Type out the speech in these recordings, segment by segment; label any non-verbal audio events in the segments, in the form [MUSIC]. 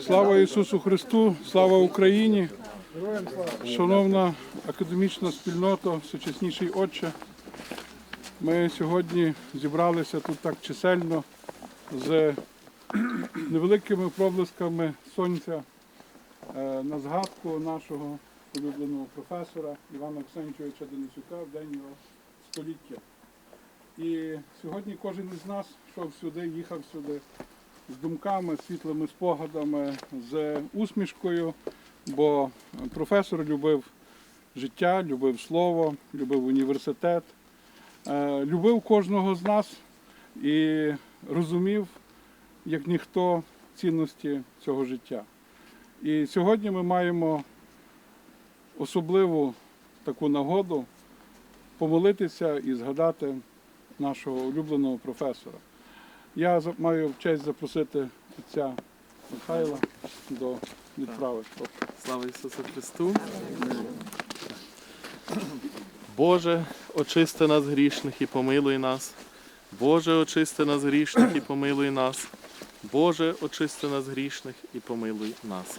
Слава Ісусу Христу, слава Україні! Шановна академічна спільнота, сучасніший отче. Ми сьогодні зібралися тут так чисельно з невеликими проблисками сонця е, на згадку нашого улюбленого професора Івана Ксенчовича Денисюка в день його століття. І сьогодні кожен із нас йшов сюди, їхав сюди з думками, світлими спогадами, з усмішкою, бо професор любив життя, любив слово, любив університет, е, любив кожного з нас і розумів, як ніхто, цінності цього життя. І сьогодні ми маємо особливу таку нагоду помолитися і згадати нашого улюбленого професора. Я маю честь запросити отця Михайла до відправи. Слава Ісусу Христу. Боже, очисти нас грішних і помилуй нас. Боже, очисти нас грішних і помилуй нас. Боже, очисти нас грішних і помилуй нас.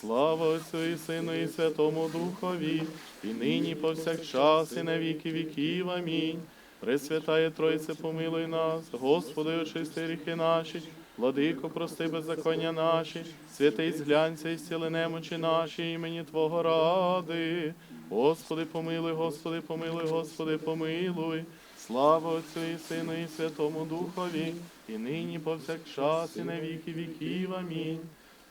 Слава Отцю і Сину і Святому Духові, і нині повсякчас, і на віки віків. Амінь. Пресвятає Тройце, помилуй нас, Господи, очисти гріхи наші, Владико, прости беззаконня наші, святий зглянься і зціли немочі наші, імені Твого ради. Господи, помилуй, Господи, помилуй, Господи, помилуй. Слава Отцю і Сину і Святому Духові, і нині повсякчас, і на віки віків. Амінь.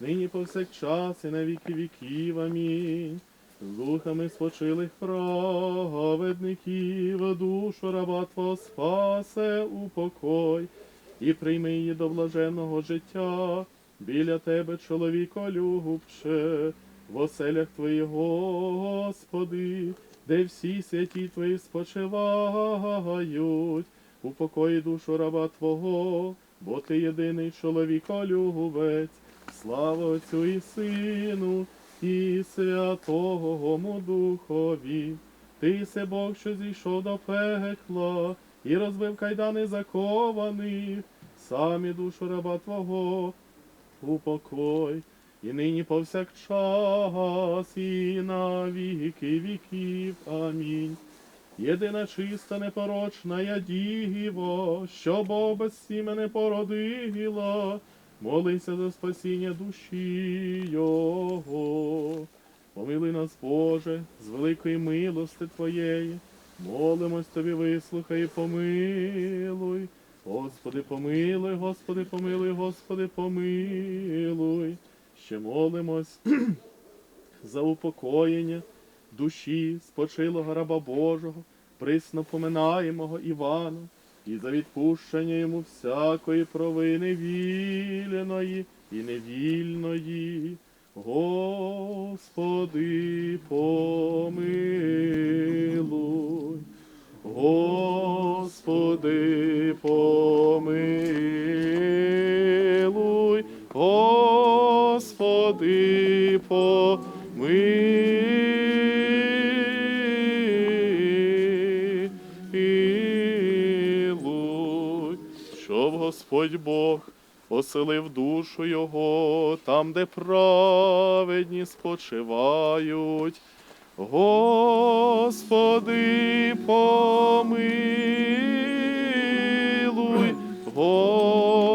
нині повсякчас, і на віки віків. Амінь. З духами спочилих праведників, душу раба Твого спасе у покой, і прийми її до блаженного життя. Біля тебе, чоловіко любче, в оселях Твоїх, Господи, де всі святі Твої спочивають, упокої душу раба Твого, бо Ти єдиний чоловіколюбець, слава Отцю і Сину, і Святому Духові. Ти се Бог, що зійшов до пекла, і розбив кайдани закованих, самі душу раба Твого, упокой, і нині повсякчас, і на віки віків. Амінь. Єдина чиста, непорочна я діво, що Бог без сімене породила, молися за спасіння душі Його. Помилуй нас, Боже, з великої милости Твоєї, молимось Тобі, вислухай і помилуй. Господи, помилуй, Господи, помилуй, Господи, помилуй. Ще молимось [CLEARS THROAT] за упокоєння душі спочилого раба Божого, присно поминаємого Івана, і за відпущення йому всякої провини вільної і невільної. Господи, помилуй. Господи, помилуй, Господи, помилуй, Господь Бог оселив душу Його там, де праведні спочивають. Господи помилуй, Господи.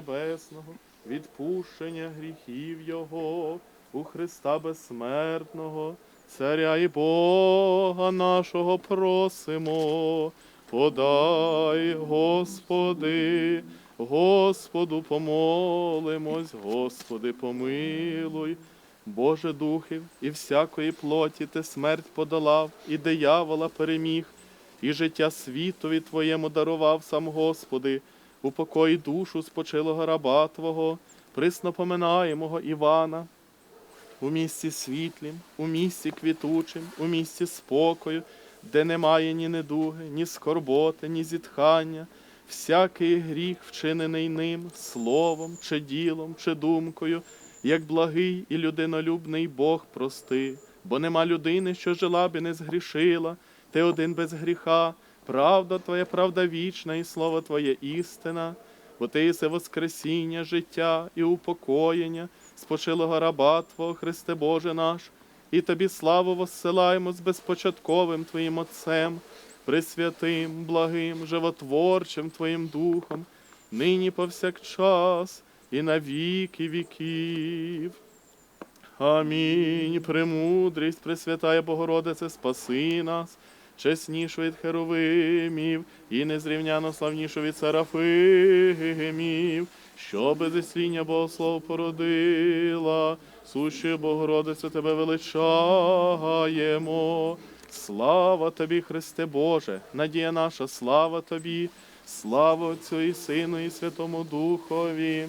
Небесного, відпущення гріхів Його, у Христа Безсмертного, Царя і Бога нашого просимо, подай, Господи, Господу помолимось, Господи, помилуй. Боже духів і всякої плоті ти смерть подолав, і диявола переміг, і життя світові Твоєму дарував сам Господи, упокой душу спочилого раба Твого, присно поминаємого Івана, у місці світлім, у місці квітучим, у місці спокою, де немає ні недуги, ні скорботи, ні зітхання, всякий гріх, вчинений ним, словом, чи ділом, чи думкою, як благий і людинолюбний Бог прости, бо нема людини, що жила б і не згрішила, ти один без гріха, правда Твоя, правда вічна, і слово Твоє істина, бо ти єси воскресіння, життя і упокоєння, спочилого раба Твого, Христе Боже наш, і Тобі славу воссилаємо з безпочатковим Твоїм Отцем, пресвятим, благим, животворчим Твоїм Духом, нині повсякчас і на віки віків. Амінь. Премудрість, Пресвятая Богородице, спаси нас, чеснішу від херовимів і незрівняно славнішу від серафимів, що без ісління Богослов породила, сущою Богородице тебе величаємо. Слава тобі, Христе Боже, надія наша, слава тобі, слава Отцю і Сину, і Святому Духові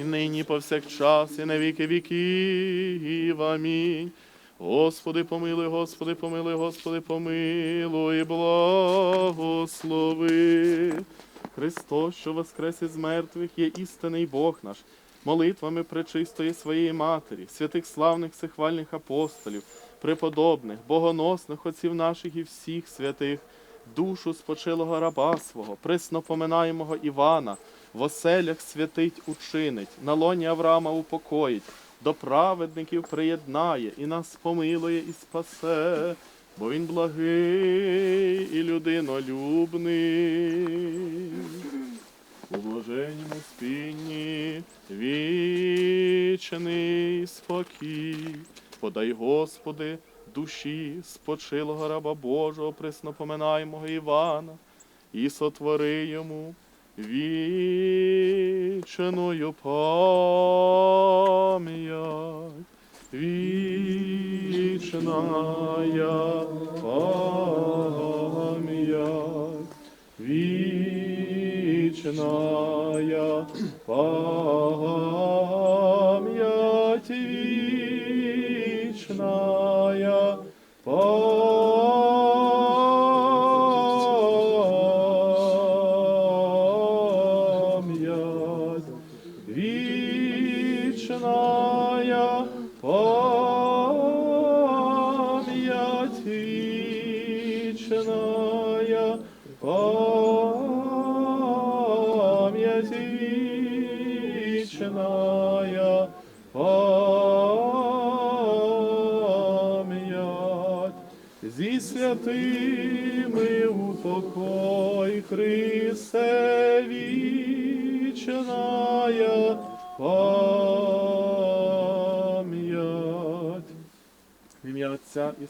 і нині повсякчас, і на віки віків. Амінь. Господи, помилуй, Господи, помилуй, Господи, помилуй, благослови. Христос, що воскрес із мертвих, є істинний Бог наш, молитвами пречистої своєї Матері, святих славних сихвальних апостолів, преподобних, богоносних отців наших і всіх святих, душу спочилого раба свого, присно поминаємого Івана, в оселях святить учинить, на лоні Авраама упокоїть, до праведників приєднає і нас помилує і спасе, бо він благий і людинолюбний. У блаженному спінні вічний спокій. Подай, Господи, душі спочилого раба Божого, приснопоминаємого Івана, і сотвори йому вічною пам'ять. Вічная пам'ять. Вічная пам'ять,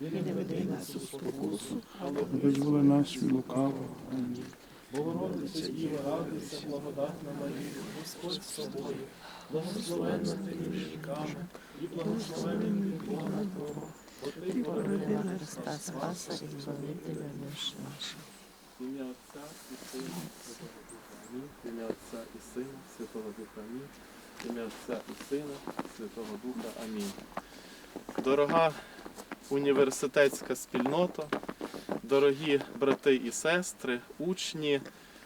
І не веди нас у спокусу, але Визволи нас від лукавого. Амінь. Богородиця Діва, радуйся, благодатна Марія, Господь з тобою, благословенна ти між жінками, і благословенний плод Твого. ти породила Христа Спаса і Збавителя душ наших. В ім'я Отця і Сина, Святого Духа. Амінь. В ім'я Отця і Сина, Святого Духа. Амінь. В ім'я Отця і Сина, Святого Духа. Амінь. Дорога університетська спільнота, дорогі брати і сестри, учні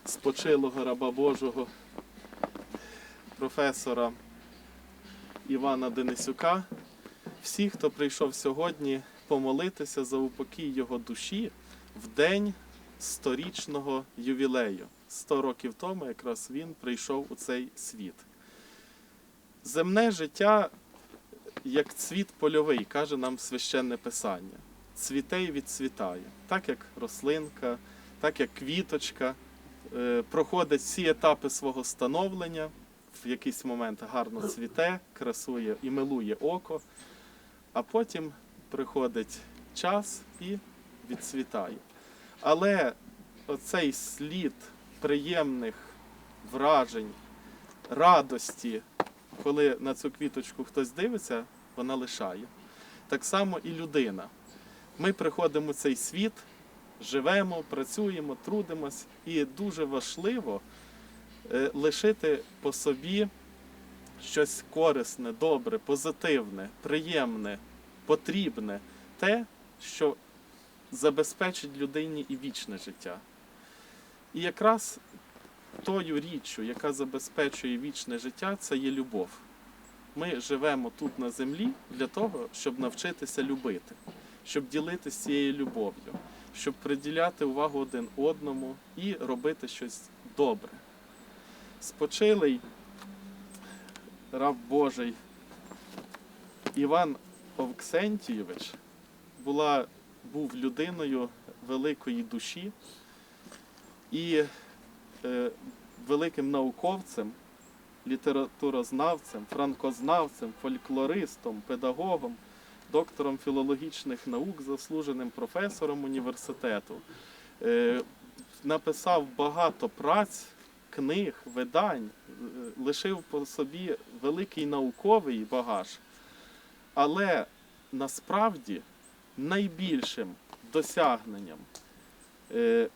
спочилого раба Божого професора Івана Денисюка, всі, хто прийшов сьогодні помолитися за упокій його душі в день сторічного ювілею. Сто років тому якраз він прийшов у цей світ. Земне життя як цвіт польовий, каже нам священне писання. Цвіте і відцвітає. Так як рослинка, так як квіточка е, проходить всі етапи свого становлення, в якийсь момент гарно цвіте, красує і милує око, а потім приходить час і відцвітає. Але оцей слід приємних вражень, радості, коли на цю квіточку хтось дивиться, вона лишає. Так само і людина. Ми приходимо в цей світ, живемо, працюємо, трудимось, і дуже важливо е, лишити по собі щось корисне, добре, позитивне, приємне, потрібне, те, що забезпечить людині і вічне життя. І якраз тою річчю, яка забезпечує вічне життя, це є любов. Ми живемо тут на землі для того, щоб навчитися любити, щоб ділитися цією любов'ю, щоб приділяти увагу один одному і робити щось добре. Спочилий раб Божий Іван Овксентійович була, був людиною великої душі і великим науковцем, літературознавцем, франкознавцем, фольклористом, педагогом, доктором філологічних наук, заслуженим професором університету. Е, написав багато праць, книг, видань, е, лишив по собі великий науковий багаж. Але насправді найбільшим досягненням е,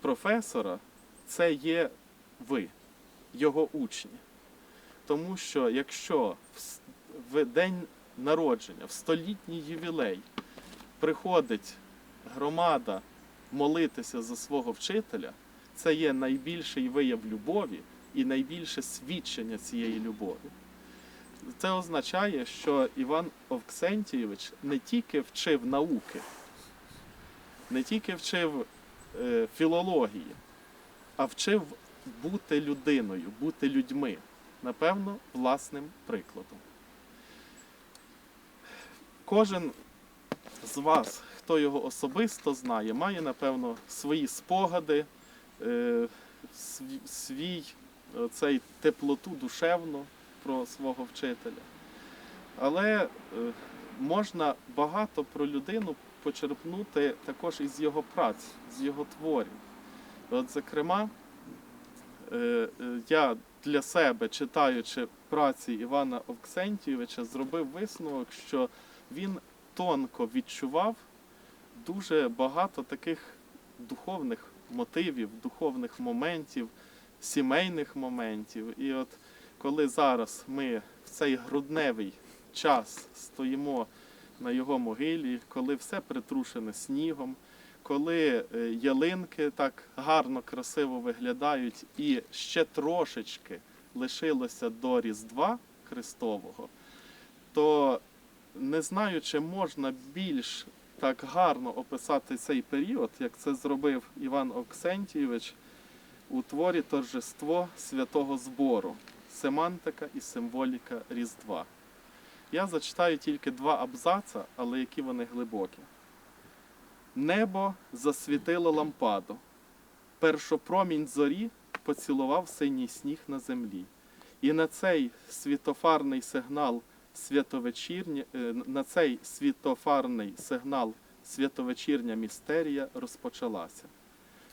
професора це є ви, його учні. Тому що якщо в день народження, в столітній ювілей приходить громада молитися за свого вчителя, це є найбільший вияв любові і найбільше свідчення цієї любові. Це означає, що Іван Овксентійович не тільки вчив науки, не тільки вчив філології, а вчив бути людиною, бути людьми, напевно, власним прикладом. Кожен з вас, хто його особисто знає, має, напевно, свої спогади, е, свій, свій цей теплоту душевну про свого вчителя. Але е, можна багато про людину почерпнути також із його праць, з його творів. От, зокрема, е, е, я для себе, читаючи праці Івана Оксентійовича, зробив висновок, що він тонко відчував дуже багато таких духовних мотивів, духовних моментів, сімейних моментів. І от коли зараз ми в цей грудневий час стоїмо на його могилі, коли все притрушене снігом, коли е, ялинки так гарно, красиво виглядають, і ще трошечки лишилося до Різдва Христового, то не знаю, чи можна більш так гарно описати цей період, як це зробив Іван Оксентійович у творі Торжество святого збору, семантика і символіка Різдва. Я зачитаю тільки два абзаца, але які вони глибокі. Небо засвітило лампаду. Першопромінь зорі поцілував синій сніг на землі. І на цей світофарний сигнал святовечірня, е, на цей світофарний сигнал святовечірня містерія розпочалася.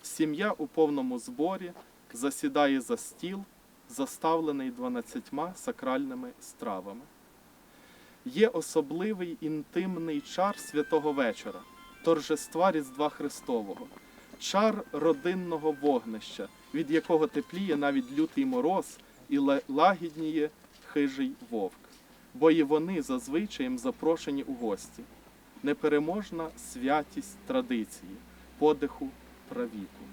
Сім'я у повному зборі засідає за стіл, заставлений дванадцятьма сакральними стравами. Є особливий інтимний чар святого вечора, торжества Різдва Христового, чар родинного вогнища, від якого тепліє навіть лютий мороз і лагідніє хижий вовк, бо і вони зазвичаєм запрошені у гості. Непереможна святість традиції, подиху правіку.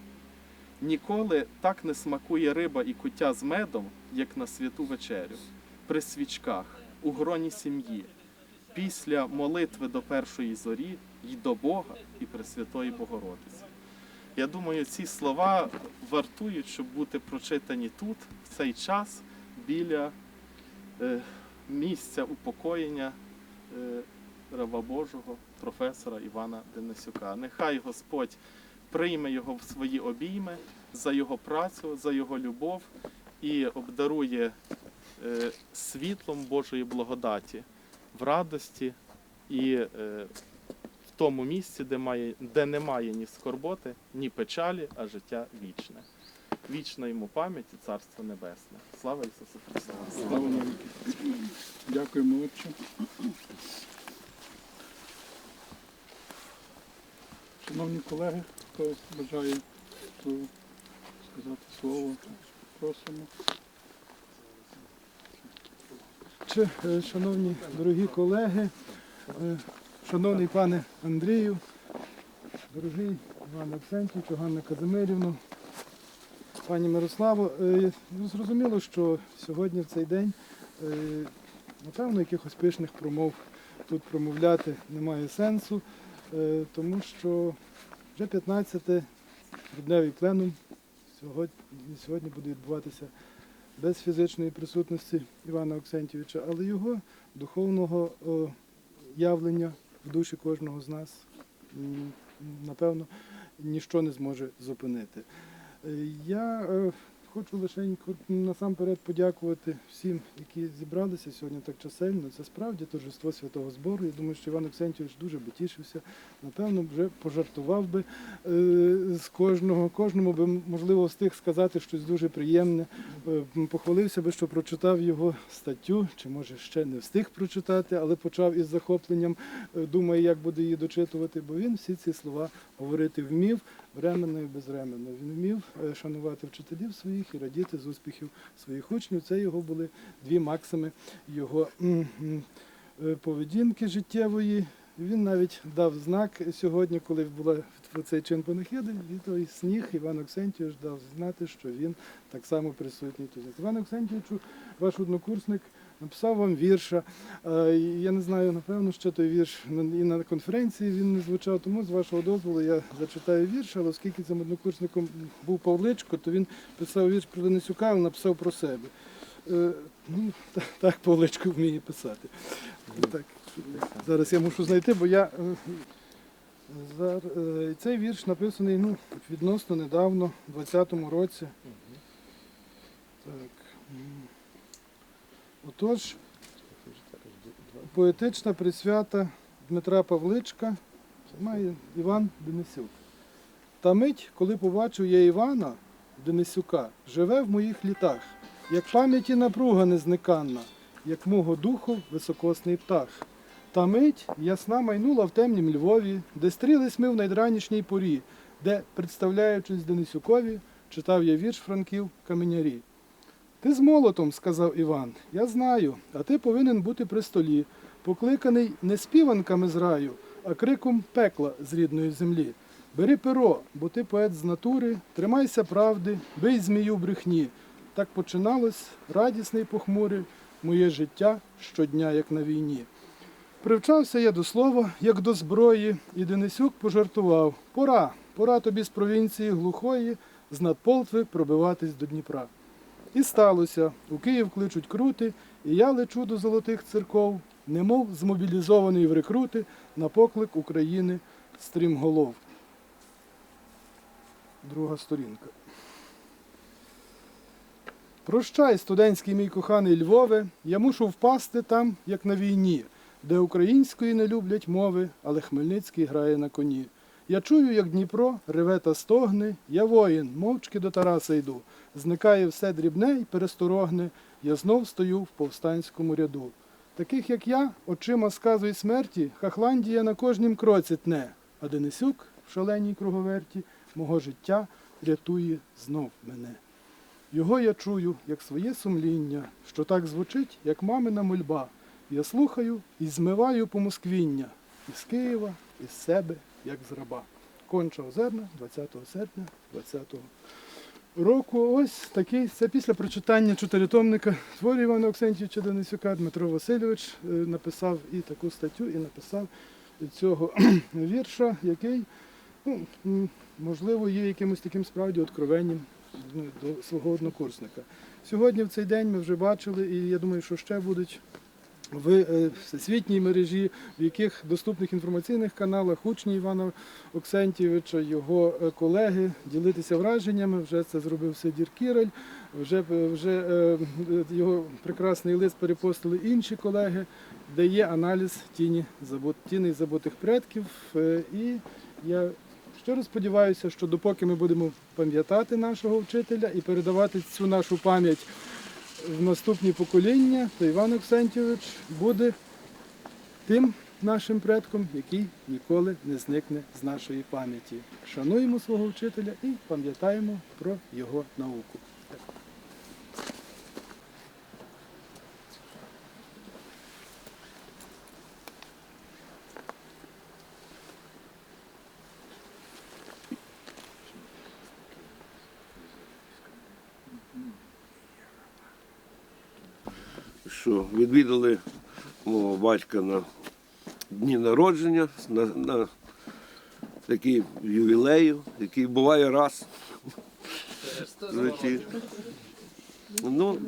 Ніколи так не смакує риба і куття з медом, як на святу вечерю, при свічках, у гроні сім'ї, після молитви до першої зорі й до Бога і Пресвятої Богородиці. Я думаю, ці слова вартують, щоб бути прочитані тут, в цей час, біля е, місця упокоєння е, раба Божого, професора Івана Денисюка. Нехай Господь прийме його в свої обійми за його працю, за його любов і обдарує світлом Божої благодаті в радості і е, в тому місці, де, має, де немає ні скорботи, ні печалі, а життя вічне. Вічна йому пам'ять і царство небесне. Слава Ісусу Христу! Слава навіки. Дякуємо, Отче. Шановні колеги, хто бажає сказати слово, просимо. Чи, е, Шановні дорогі колеги, е, шановний пане Андрію, дорогий Іван Арсентійович, Ганна Казимирівна, пані Мирославо, е, ну, зрозуміло, що сьогодні в цей день, напевно, якихось пишних промов тут промовляти немає сенсу, тому що вже 15 грудневий пленум сьогодні буде відбуватися без фізичної присутності Івана Оксентьовича, але його духовного явлення в душі кожного з нас, напевно, ніщо не зможе зупинити. Е, Я е, хочу лише насамперед подякувати всім, які зібралися сьогодні так чисельно. Це справді торжество святого збору. Я думаю, що Іван Оксентійович дуже би тішився. Напевно, вже пожартував би е, з кожного. Кожному би можливо встиг сказати щось дуже приємне. Е, Похвалився би, що прочитав його статтю, чи може ще не встиг прочитати, але почав із захопленням, е, думає, як буде її дочитувати, бо він всі ці слова говорити вмів временно і безременно. Він вмів е, шанувати вчителів своїх і радіти з успіхів своїх учнів. Це його були дві максими його е, поведінки життєвої. Він навіть дав знак сьогодні, коли була цей чин панахиди, і той сніг Іван Оксентійович дав знати, що він так само присутній тут. Іван Оксентійовичу, ваш однокурсник, написав вам вірша. Е, Я не знаю, напевно, ще той вірш і на конференції він не звучав, тому з вашого дозволу я зачитаю вірш, але оскільки цим однокурсником був Павличко, то він писав вірш про Денисюка, але написав про себе. Е, Ну, так, Павличко вміє писати. Так, зараз я мушу знайти, бо я. е, Цей вірш написаний ну, відносно недавно, у 20-му році. Так. Отож, поетична присвята Дмитра Павличка має Іван Денисюк. Та мить, коли побачив я Івана Денисюка, живе в моїх літах, як пам'яті напруга незниканна, як мого духу високосний птах. Та мить ясна майнула в темнім Львові, де стрілись ми в найдранішній порі, де, представляючись Денисюкові, читав я вірш Франків Каменярі. Ти з молотом, сказав Іван, я знаю, а ти повинен бути при столі, покликаний не співанками з раю, а криком пекла з рідної землі. Бери перо, бо ти поет з натури, тримайся правди, бий змію брехні. Так починалось радісне й похмуре моє життя щодня, як на війні. Привчався я до слова, як до зброї, і Денисюк пожартував. Пора, пора тобі з провінції глухої, з надполтви пробиватись до Дніпра. І сталося, у Київ кличуть крути, і я лечу до золотих церков, немов змобілізований в рекрути на поклик України стрімголов. Друга сторінка. Прощай, студентський мій коханий Львове, я мушу впасти там, як на війні, де української не люблять мови, але Хмельницький грає на коні. Я чую, як Дніпро реве та стогне, я воїн, мовчки до Тараса йду. Зникає все дрібне й пересторогне, я знов стою в повстанському ряду. Таких, як я, очима сказу й смерті, Хахландія на кожнім кроці тне, а Денисюк в шаленій круговерті мого життя рятує знов мене. Його я чую, як своє сумління, що так звучить, як мамина мольба. Я слухаю і змиваю помосквіння із Києва, із себе, як з раба. Конча озерна 20 серпня 20 року. Ось такий. Це після прочитання чотиритомника творів Івана Оксентійовича Денисюка Дмитро Васильович е, написав і таку статтю, і написав цього [CLEARS THROAT] вірша, який, ну, можливо, є якимось таким справді откровенням ну, до свого однокурсника. Сьогодні в цей день ми вже бачили, і я думаю, що ще будуть в е, всесвітній мережі, в яких доступних інформаційних каналах учні Івана Оксентійовича, його е, колеги ділитися враженнями. Вже це зробив Сидір Кіраль, вже, вже е, е, його прекрасний лист перепостили інші колеги, де є аналіз тіні забут, тіней забутих предків. І я щиро сподіваюся, що допоки ми будемо пам'ятати нашого вчителя і передавати цю нашу пам'ять в наступні покоління, то Іван Оксентійович буде тим нашим предком, який ніколи не зникне з нашої пам'яті. Шануємо свого вчителя і пам'ятаємо про його науку. що відвідали мого батька на дні народження, на, на такий ювілею, який буває раз в житті. Ну,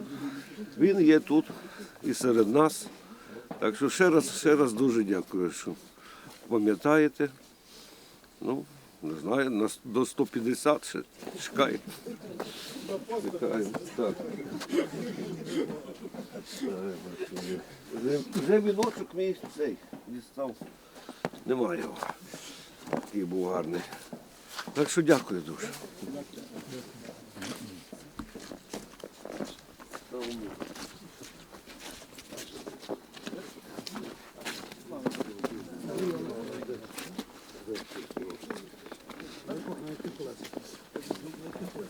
він є тут і серед нас. Так що ще раз, ще раз дуже дякую, що пам'ятаєте. Ну, не знаю, на до 150 ще. Чекаємо. Так. Вже, вже віночок мій цей дістав. Немає його. Який був гарний. Так що дякую дуже. Дякую.